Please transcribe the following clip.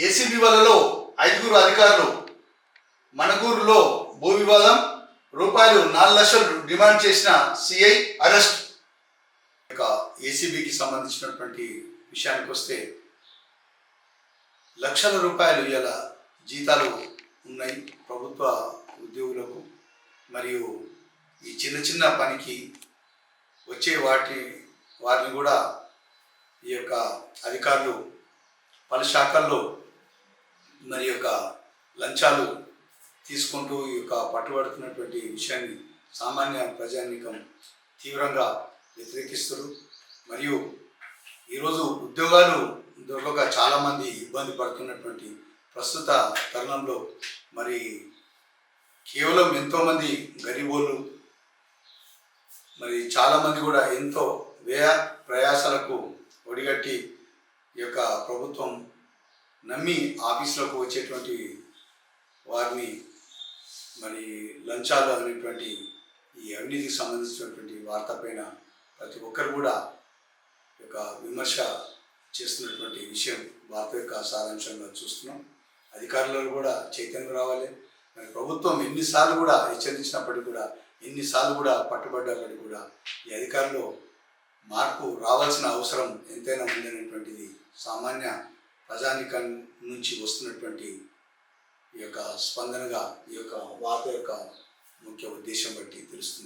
ACB వలలో ఐదుగురు అధికారులు మణగూరులో భూ వివాదం రూపాయలు నాలుగు లక్షలు డిమాండ్ చేసిన సిఐ అరెస్ట్. ఇక ఏసీబీకి సంబంధించినటువంటి విషయానికి వస్తే లక్షల రూపాయలు ఇలా జీతాలు ఉన్నాయి ప్రభుత్వ ఉద్యోగులకు మరియు ఈ చిన్న చిన్న పనికి వచ్చే వాటి వారిని కూడా ఈ యొక్క అధికారులు పలు శాఖల్లో మరి యొక్క లంచాలు తీసుకుంటూ ఈ యొక్క పట్టుబడుతున్నటువంటి విషయాన్ని సామాన్య ప్రజానీకం తీవ్రంగా వ్యతిరేకిస్తారు మరియు ఈరోజు ఉద్యోగాలు దొరకక చాలామంది ఇబ్బంది పడుతున్నటువంటి ప్రస్తుత తరుణంలో మరి కేవలం ఎంతోమంది గరీబోళ్ళు మరి చాలామంది కూడా ఎంతో వ్యయ ప్రయాసాలకు ఒడిగట్టి ఈ యొక్క ప్రభుత్వం నమ్మి ఆఫీస్లోకి వచ్చేటువంటి వారిని మరి లంచాలు అనేటువంటి ఈ అవినీతికి సంబంధించినటువంటి వార్త పైన ప్రతి ఒక్కరు కూడా ఒక యొక్క విమర్శ చేస్తున్నటువంటి విషయం వార్త యొక్క సారాంశంగా చూస్తున్నాం. అధికారులు కూడా చైతన్యం రావాలి. మరి ప్రభుత్వం ఎన్నిసార్లు కూడా హెచ్చరించినప్పటికీ కూడా ఎన్నిసార్లు కూడా పట్టుబడ్డప్పటికీ కూడా ఈ అధికారులు మార్పు రావాల్సిన అవసరం ఎంతైనా ఉందనేటువంటిది సామాన్య ప్రజానికం నుంచి వస్తున్నటువంటి ఈ యొక్క స్పందనగా ఈ యొక్క వార్త యొక్క ముఖ్య ఉద్దేశం బట్టి తెలుస్తుంది.